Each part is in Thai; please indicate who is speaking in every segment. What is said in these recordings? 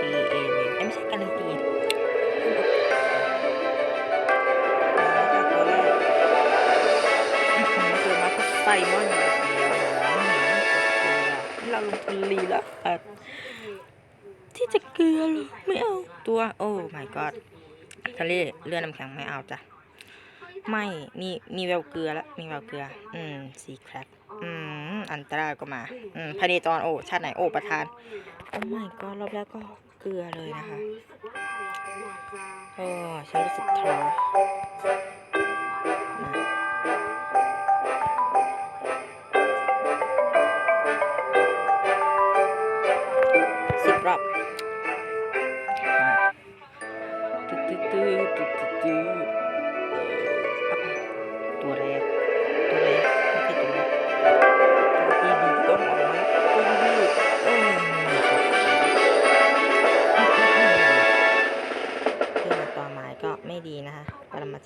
Speaker 1: ตีเองเลยไม่ใช่การันตีไซมอนเราลงทุนลีแล้วที่จะเกลือหรอไม่เอาตัวโอ้ my god ทะเลเรือน้ำแข็งไม่เอาจ้ะไม่มีมีแววเกลือละมีแววเกลือ อืมสีแครบอืมอันตรายก็มา อืมพเนจรโอ้ชาติไหนโอ้ประธาน โอ้หม่กอรอบแล้วก็ ลือเลยนะคะโอ้ฉันรู้สึกท้อ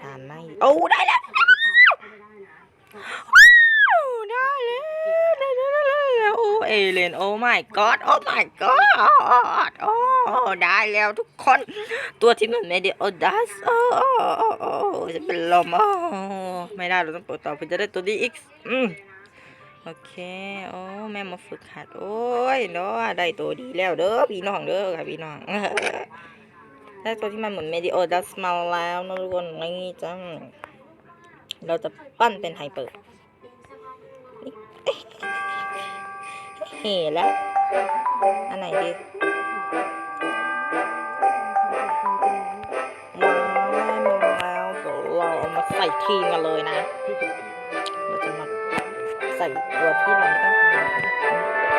Speaker 1: ปรมาไม่โอ้ได้แล้วได้แล้วได้แล้วได้แล้วโอ้เอเลนโอ้ my god โอ้ my god โอ้ได้แล้วทุกคนตัวที่มันไม่ได้โอ้ดัสโอ้โอ้จะเป็นลมโอ้ไม่ได้เราต้องปิดต่อเพื่อจะได้ตัวดีอีกอืมโอเค โอ้ แม่มาฝึกหัด โอ้ยเนาะได้ตัวดีแล้วเด้อพี่น้องเด้อค่ะพี่น้อง ได้ตัวที่มันเหมือนเมดิโอดัสมาแล้วนะทุกคนนี่จังเราจะปั้นเป็นไฮเปอร์เฮ้แล้ว อันไหนดีว้ามาแล้วเดี๋ยวเราเอามาใส่ทีมกันเลยนะ เราจะมาใส่ตัวที่เราต้องการ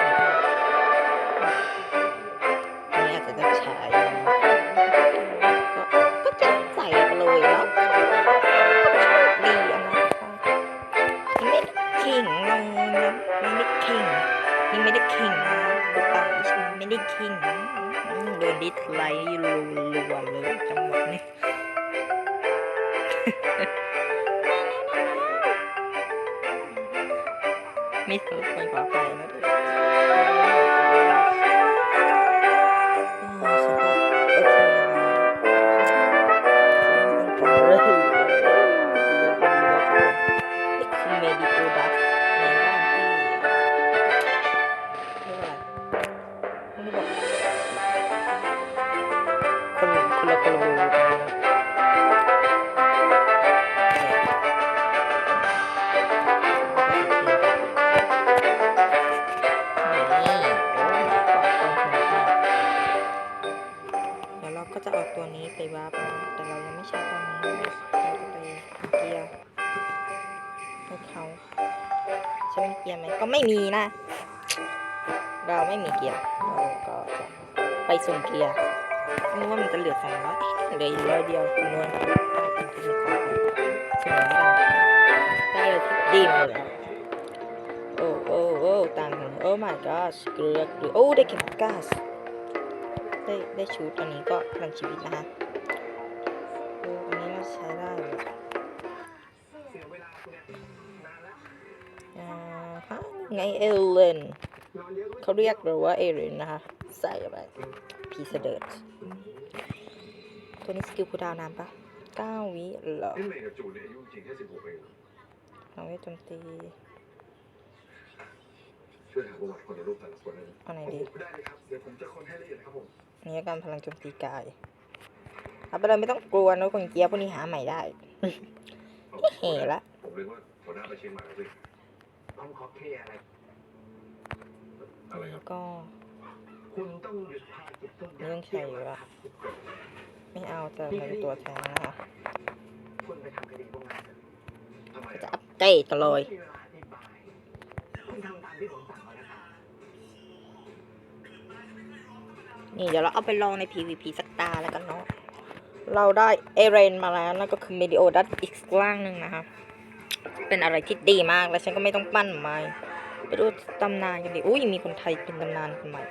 Speaker 1: นะไม่ได้ขิงนี่ไม่ได้ขิงนะดูปาฉันไม่ได้ขิงโดนดิสไลค์รัวๆเลยจังหวะนี้ไม่สมควรขอไปนะ เราก็จะเอาตัวนี้ไปวาร์ปนะแต่เรายังไม่ใช้ตอนนี้เราจะไปเกียร์ให้เขาใช่ไหมเกียร์ไหมก็ไม่มีนะ เราไม่มีเกียร์เราก็จะไปส่งเกียร์นึกว่ามันจะเหลือสองร้อยเหลืออยู่ร้อยเดียวคุณนวลส่งไม่ได้ได้เลยที่ดีมาเลยโอ้โอ้โอ้ต่างโอ้ my gosh เกลือเกลือโอ้ได้เข็มก๊าซ ได้ได้ชุดอันนี้ก็พลังชีวิตนะคะโอ้อันนี้เราใช้ได้เลยอ่าฮะไงเอเลนเขาเรียกเราว่าเอเลนนะคะ ใส่ไปพีเสเดิร์ดตัวนี้สกิลคูลดาวน์นานปะ9วิเหรอ
Speaker 2: นี่เมย์กับจูนเนี่ยอายุจริงแค่สิบหกเอง
Speaker 1: เอาไว้โจมตี
Speaker 2: ช่วยหาประวัติคนในรูปแต่ละคนได้ไหม
Speaker 1: เอาไหนดี
Speaker 2: ได้เลยครับ เดี๋ยวผมจะคนให้ละเอียดนะครับผม
Speaker 1: นี่การพลังโจมตีกายเอาไปเลยไม่ต้องกลัวนะคนเกียร์พวกนี้หาใหม่ได้เห็ละ
Speaker 2: ผมเลยว่าหัวหน้าไปเชียงใหม่แล้วสิต้องขอเคลียร์อะไรอะไรครับ
Speaker 1: ก็
Speaker 2: คุณต้องหยุดภารกิจทุกอ
Speaker 1: นี่
Speaker 2: ย่าง
Speaker 1: ต้องใช้อยู่ละไม่เอาจะเป็นตัวแทนนะคะ
Speaker 2: คุณไปทำคดีพวกนั้นทำไม
Speaker 1: จะ
Speaker 2: อะ
Speaker 1: อัปเดตเลย
Speaker 2: ไม่มีเวลาอธิ นี่
Speaker 1: เดี๋ยวเราเอาไปลองใน PVP สักตาแล้วกันเนาะ เราได้เอเรนมาแล้วนั่นก็คือเมดิโอดัตอีกร่างหนึ่งนะคะ เป็นอะไรที่ดีมากแล้วฉันก็ไม่ต้องปั้นไม้ไปดูตำนานกันดิอุ้ยมีคนไทยเป็นตำนานคนใหม่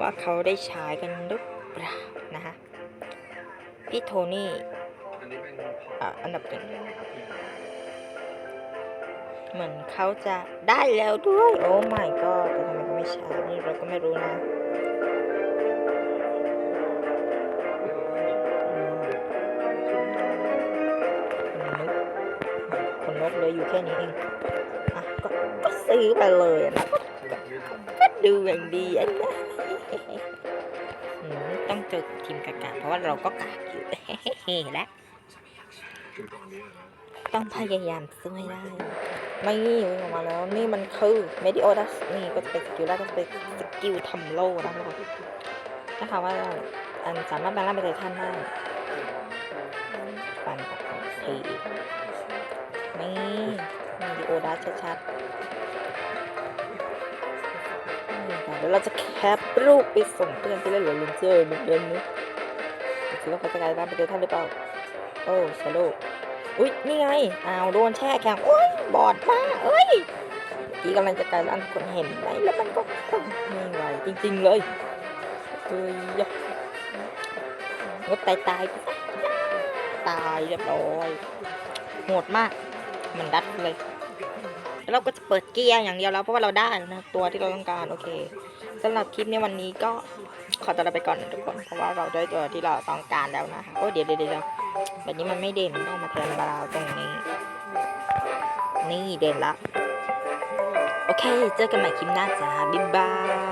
Speaker 1: ว่าเขาได้ใช้กันหรือเปล่านะคะ พี่โทนี่
Speaker 2: อันนี้เป็น
Speaker 1: อะอันดับหนึ่งเหมือนเขาจะได้แล้วด้วย โอ้ my god แต่ทำไมเขาไม่ใช้นี่เราก็ไม่รู้นะ ค่นี้เองอะกก็ซื้อไปเลยนะก็ดูอย่างดีอันนะต้องเจอทีมกากาเพราะว่าเราก็กากอยู่และ
Speaker 2: คือตอนนี้นะ
Speaker 1: ต้องพยายามสู้อให้ได้ ไม่วิ่งออกมาแล้ว นี่มันคือเมดิโอดัสนี่ก็จะเป็นสกิลแรกก็จะเป็นสกิลทำโล่นะครับนะคะว่าอันสามารถแปลงร่างเป็นไททันได้ฟันกับที นี่เมดิโอดัสชัดๆนี่ค่ะเดี๋ยวเราจะแคปรูปไปส่งเพื่อนที่เล่นหรือลุนเจอร์เหมือนเดิมนะดูสิว่าเขาจะกลายร่างเป็นไททันหรือเปล่า โอ้ชาโลอุ๊ยนี่ไงอ้าวโดนแช่แข็งโอ้ยบอดมากเอ้ยกี้กำลังจะกลายร่างคนเห็นไหมแล้วมันก็ไม่ไหวจริง ๆ เลยเอ้ยงดตายตายตายเรียบร้อยโหดมาก มันดัดเลยแล้วเราก็จะเปิดเกียร์อย่างเดียวแล้วเพราะว่าเราได้นะตัวที่เราต้องการโอเคสำหรับคลิปในวันนี้ก็ขอตัวลาไปก่อนนะทุกคนเพราะว่าเราได้ตัวที่เราต้องการแล้วนะคะโอ้เดี๋ยวเดี๋ยวเดี๋ยวแบบนี้มันไม่เด่นต้องมาแทนบราวตรงนี้ นี่เด่นละโอเค เจอกันใหม่คลิปหน้าจ้าบ๊ายบาย